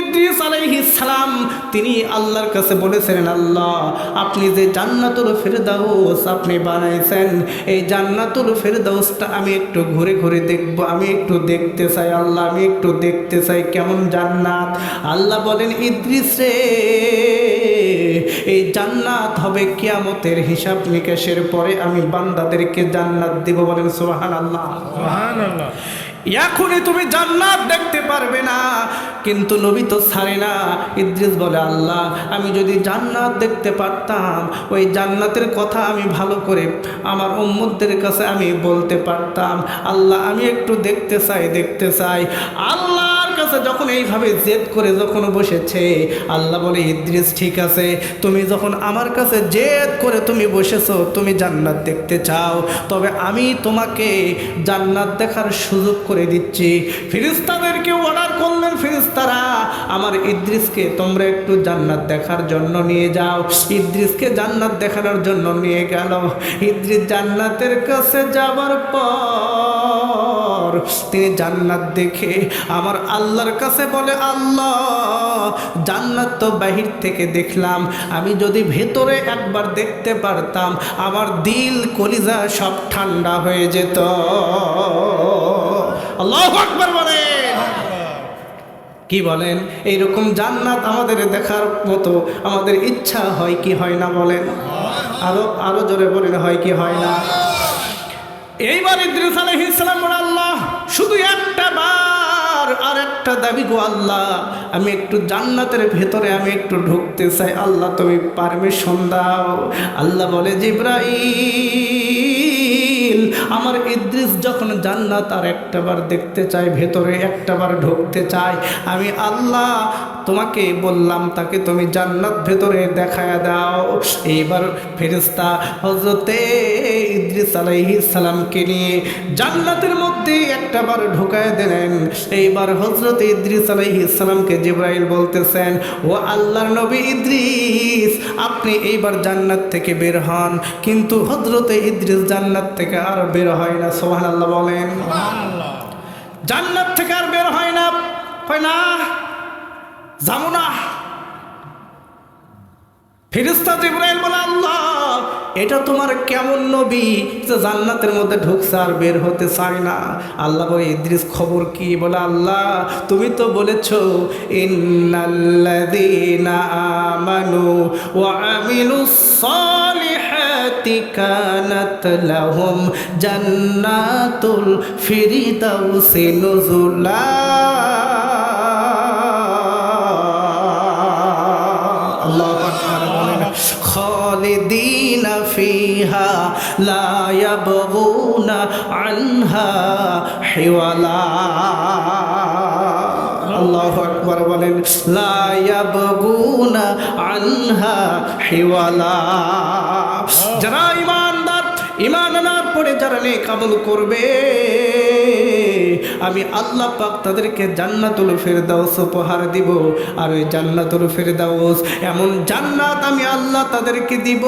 ইদ্রিস আলাইহিস তিনি আল্লাহর কাছে বলেছিলেন, আল্লাহ, আপনি যে জান্নাতুল ফেরদাউস আপনি বানাইছেন, এই জান্নাতুল ফেরদাউসটা আমি একটু ঘুরে ঘুরে দেখব, আমি একটু দেখতে চাই, আল্লাহ, আমি একটু দেখতে চাই কেমন জান্নাত। আল্লাহ বলেন, ইদ্রিস রে, এই জান্নাত হবে কিয়ামতের হিসাব নিকাশের পরে আমি বান্দাদেরকে জান্নাত দিব বলেন সোহান আল্লাহ এখনই তুমি জান্নাত দেখতে পারবে না। কিন্তু নবী তো ছাড়ে না। ইদ্রিস বলে, আল্লাহ, আমি যদি জান্নাত দেখতে পারতাম, ওই জান্নাতের কথা আমি ভালো করে আমার উম্মদের কাছে আমি বলতে পারতাম। আল্লাহ, আমি একটু দেখতে চাই দেখতে চাই। আল্লাহর কাছে যখন এইভাবে জেদ করে যখন বসেছে, আল্লাহ বলে, ইদ্রিস, ঠিক আছে, তুমি যখন আমার কাছে জেদ করে তুমি বসেছো, তুমি জান্নাত দেখতে চাও, তবে আমি তোমাকে জান্নাত দেখার সুযোগ করে দিচ্ছি। ফিরিস্তাদেরকে অর্ডার করলেন ফিরিস্তারা আমার ইদ্রিসকে তোমরা একটু জান্নাত দেখার জন্য নিয়ে যাও। ইদ্রিসকে জান্নাত দেখানোর জন্য নিয়ে গেল। ইদ্রিস জান্নাতের কাছে যাবার পর তিনি জান্নাত দেখে আমার আল্লাহর কাছে বলে, আল্লাহ, জান্নাত তো বাহির থেকে দেখলাম। আমি যদি ভেতরে একবার দেখতে পারতাম, আমার দিল কলিজা সব ঠান্ডা হয়ে যেত। আল্লাহ আকবার বলেন কি বলেন? এইরকম জান্নাত আমাদের দেখার মতো আমাদের ইচ্ছা হয় কি হয় না বলেন? আরও আরও জোরে বলেন, হয় কি হয় না? এইবার ইদ্রিস আলাইহিস সালাম বলে, আল্লাহ শুধু একটা বার আর একটা দাবি গো আল্লাহ, আমি একটু জান্নাতের ভেতরে আমি একটু ঢুকতে চাই। আল্লাহ, তুমি পারমিশন দাও। আল্লাহ বলে, জিব্রাইল আমার ইদ্রিস যখন জান্নাত আর একটাবার দেখতে চাই ভেতরে একটাবার ঢুকতে চাই আমি, আল্লাহ, তোমাকে বললাম তাকে তুমি জান্নাত ভেতরে দেখায় দাও। এইবার ফেরিস্তা হজরতে ইদ্রিস আলাইহিস সালামকে নিয়ে জান্নাতের মধ্যে একটাবার ঢুকায় দিলেন। এইবার হজরত ইদ্রিস আলাইহিস সালামকে জিব্রাইল বলতেছেন, ও আল্লাহর নবী ইদ্রিস, আপনি এইবার জান্নাত থেকে বের হন। কিন্তু হজরতে ইদ্রিস জান্নাত থেকে আর বের হয় না সোহান আল্লাহ বলেন জান্নাত থেকে আর বের হয় না হয় না যাব না। ফিরিস্তা জিব্রাইল বলে আল্লাহ এটা তোমার কেমন নবী যে জান্নাতের মধ্যে ঢুকছে আর বের হতে চায় না? আল্লাহ বলে ইদ্রিস খবর কি? বলে আল্লাহ তুমি তো বলেছ ইন্নাল্লাযীনা আমানু ওয়া আমিলুস সালিহাতি কানাত লাহুম জান্নাতুল ফিরদাউসি নুজুলা। আল্লাহু আকবার বলেন, খালিদিন ফিহা লা ইয়াবগুনা আনহা হিওয়ালা। আল্লাহু আকবার বলেন, লা ইয়াবগুনা আনহা হিওয়ালা। যারা ইমানদার ইমান আনার পরে যারা নেক আমল করবে, আমি আল্লাহ পাক তাদেরকে জান্নাতুল ফেরদাউস উপহার দিব। আর ওই জান্নাতুল ফেরদাউস, এমন জান্নাত আমি আল্লাহ তাদেরকে দিব।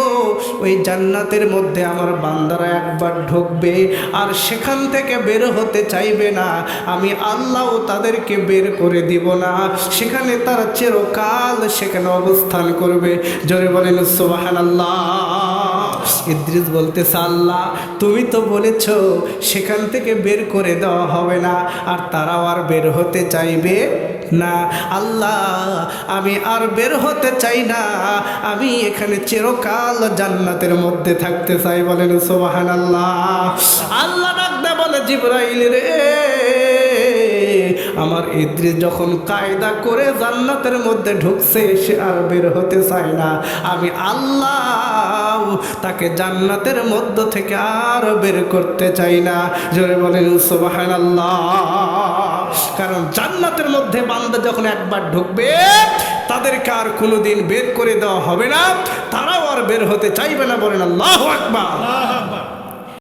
ওই জান্নাতের মধ্যে আমার বান্দারা একবার ঢুকবে, আর সেখান থেকে বের হতে চাইবে না। আমি আল্লাহও তাদেরকে বের করে দিব না। সেখানে তারা চিরকাল সেখানে অবস্থান করবে। জোরে বলেন সোবাহান আল্লাহ ইদ্রিস বলতেছে আল্লাহ তুমি তো বলেছ, সেখান থেকে বের করে দেওয়া হবে না, আর তারাও আর বের হতে চাইবে না। আল্লাহ, আমি আর বের হতে চাই না, আমি এখানে চিরকাল জান্নাতের মধ্যে থাকতে চাই। বলেন সোবাহান আল্লাহ আল্লাহ ডাকদা বলে, জিব্রাইল রে, আমার ইদ্রিস যখন কায়দা করে জান্নাতের মধ্যে ঢুকছে, সে আর বের হতে চায় না। আমি আল্লাহ তাকে জান্নাতের মধ্য থেকে আর বের করতে চাই না। জোরে বলেন সোবাহান কারণ জান্নাতের মধ্যে বান্দা যখন একবার ঢুকবে, তাদেরকে আর কোনোদিন বের করে দেওয়া হবে না। তারাও আর বের হতে চাইবে না, বলেন আল্লাহ আকবার।